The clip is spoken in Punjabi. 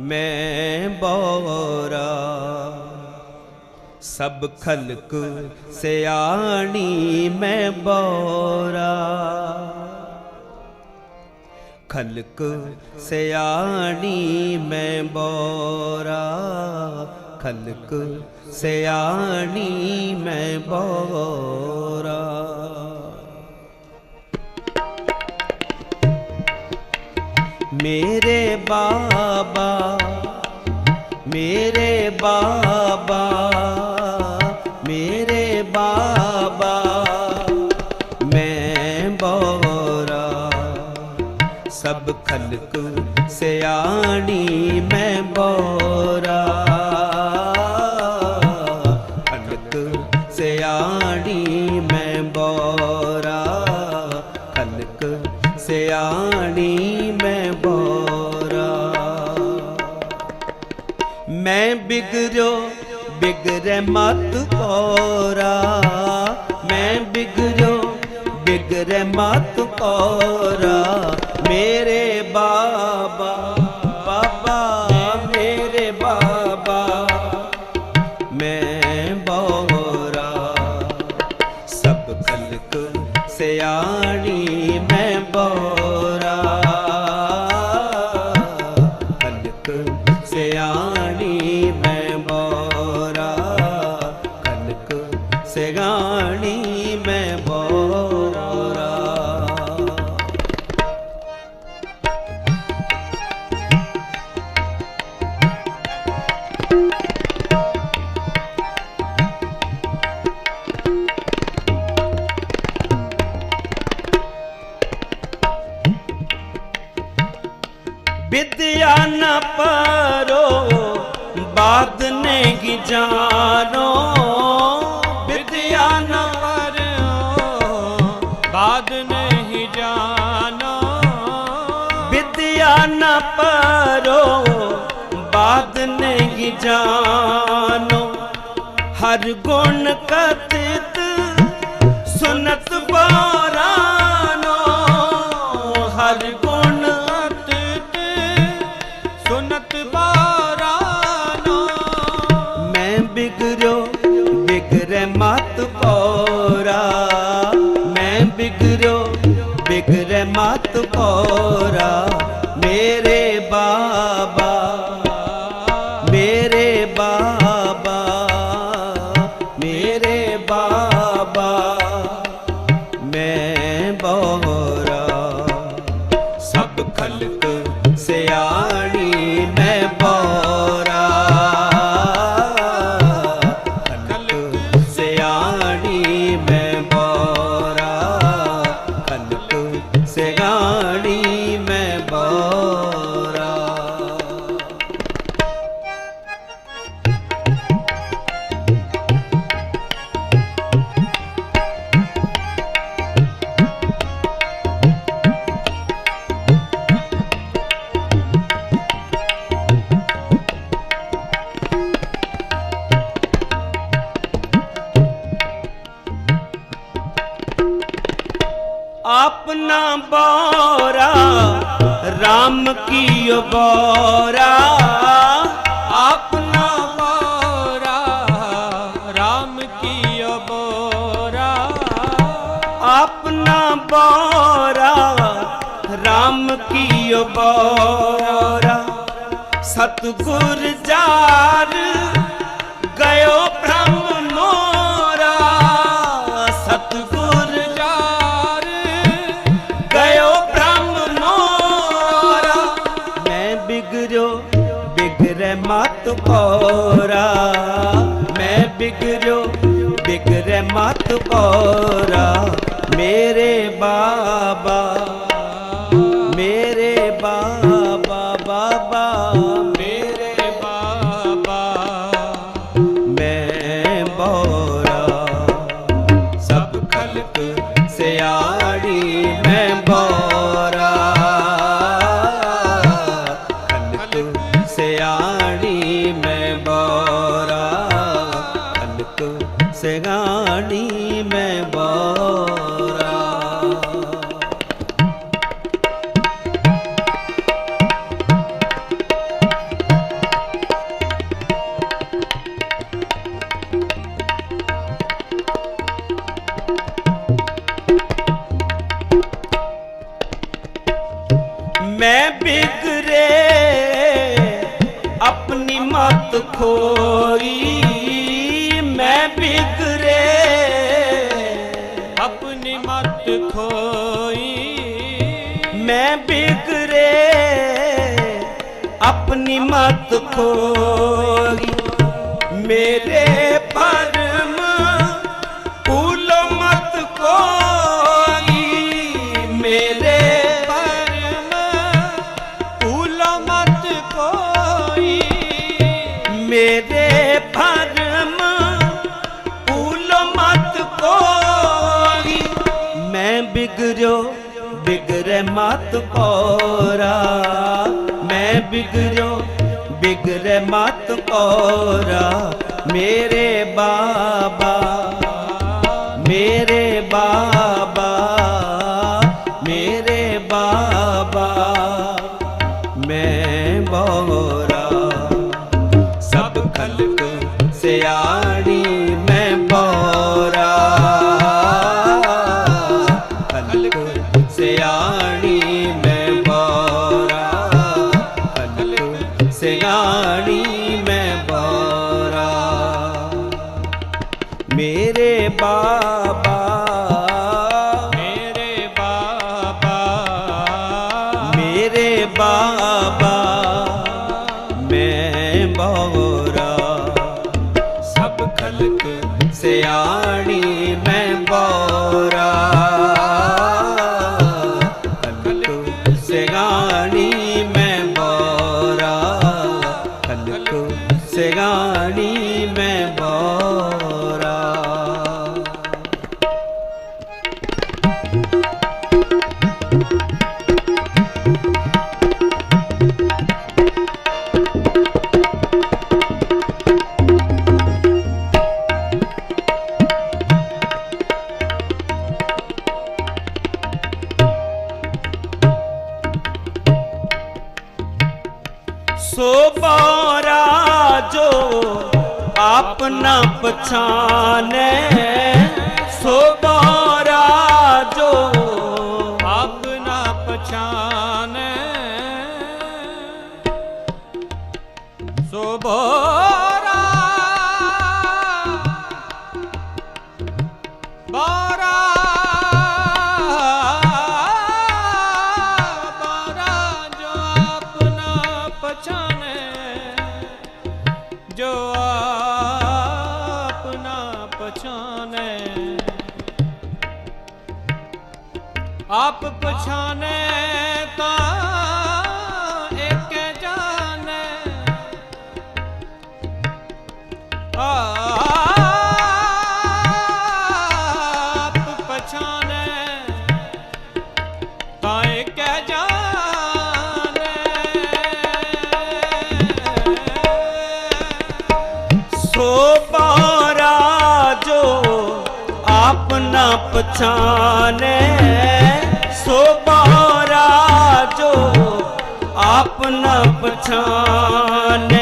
ਮੈਂ ਬੋਰਾ। ਸਭ ਖਲਕ ਸਿਆਣੀ ਮੈਂ ਬੋਰਾ। ਖਲਕ ਸਿਆਣੀ ਮੈਂ ਬੋਰਾ। ਖਲਕ ਸਿਆਣੀ ਮੈਂ ਬੋਰਾ। ਮੇਰੇ ਬਾਬਾ ਮੇਰੇ ਬਾਬਾ ਮੇਰੇ ਬਾਬਾ ਮੈਂ ਬੋਰਾ ਸਭ ਖਲਕ ਸਿਆਣੀ ਮੈਂ ਬੋਰਾ ਮਤ ਕੋਰਾ ਮੈਂ ਬਿਗਰੋ ਬਿਗੜੈ ਮਤ ਕੋਰਾ ਮੇਰੇ ਬਾਬਾ ਬਾਬਾ, ਮੇਰੇ ਬਾਬਾ, ਮੈਂ ਬੋਰਾ। ਸਭ ਖਲਕ ਸਿਆਣੀ ਵਿਦਿਆ ਨ ਪਰੋ, ਬਾਦ ਨਹੀਂ ਜਾਣੋ? ਵਿਦਿਆ ਨ ਬਾਦ ਨਹੀਂ ਜਾਣਾ। ਵਿਦਿਆ ਨ ਪਰੋ, ਬਾਦ ਨਹੀਂ ਜਾਣੋ? ਹਰ ਗੁਣ ਕਥਿਤ ਸੁਨਤ ਬਾਰਾਨੋ। ਮੈਂ ਬਿਗੜਿਓ ਬਿਗੜੈ ਮਤ ਕੋਰਾ ਮੈਂ ਬਿਗੜਿਓ ਬਿਗੜੈ ਮਤ ਕੋਰਾ ਮੇਰੇ ਬਾਬਾ ਆਪਣਾ ਬੋਰਾ RAM ਕੀ ਬੋਰਾ। ਆਪਣਾ ਬੋਰਾ RAM ਕੀ ਬੋਰਾ। ਆਪਣਾ ਬੋਰਾ RAM ਕੀ ਬੋਰਾ। ਸਤਗੁਰ ਜਾਰ ਪੋਰਾ ਮੈਂ ਬਿਗੜਿਓ ਬਿਗਰੇ ਮਤ ਪੋਰਾ ਮੇਰੇ ਬਾਬਾ ਮੇਰੇ ਬਾਬਾ ਬਾਬਾ, ਮੇਰੇ ਬਾਬਾ, ਮੈਂ ਬੋਰਾ। ਸਭ ਖਲਕ ਸਿਆੜੀ ਮੈਂ ਬੋਰਾ ਮੈਂ ਬਿਗਰੇ, ਆਪਣੀ ਮਤ ਖੋਈ। ਮੈਂ ਬਿਗਰੇ, ਆਪਣੀ ਮਤ ਖੋਈ। ਮੈਂ ਬਿਗਰੇ, ਆਪਣੀ ਮਤ ਖੋਈ। ਮੇਰੇ ਮੇਰੇ ਭਰਮ ਭੂਲ ਮਤ ਕੋਈ। ਮੈਂ ਬਿਗੜਿਓ ਬਿਗਰੇ ਮਤ ਕੋਰਾ ਮੈਂ ਬਿਗੜਿਓ ਬਿਗਰੇ ਮਤ ਕੋਰਾ ਮੇਰੇ ਬਾਬਾ ਨਾਨਕ ਸਿਆਣੀ ਮੈਂ ਪੋਰਾ। ਹਲਕ ਸਿਆਣੀ ਮੈਂ ਪੋਰਾ। ਹਲਕ ਸਿਆਣੀ ਮੈਂ ਪੋਰਾ। ਮੇਰੇ ਬਾਬਾ ਸੋਭਾ ਰਾਜੋ ਆਪਨਾ ਪਛਾਨੈ ਸੋਭਾ ਰਾਜੋ ਆਪਨਾ ਪਛਾਨੈ ਸੋਭਾ ਆਪ ਪਛਾਨੈ ਤਾਂ ਇੱਕ ਜਾਣੈ। ਆਪ ਤਾਂ ਇੱਕ ਜਾਣੈ। ਸੋ ਬਾਰਾ ਜੋ ਆਪ ਆਪਣਾ ਪਛਾਨ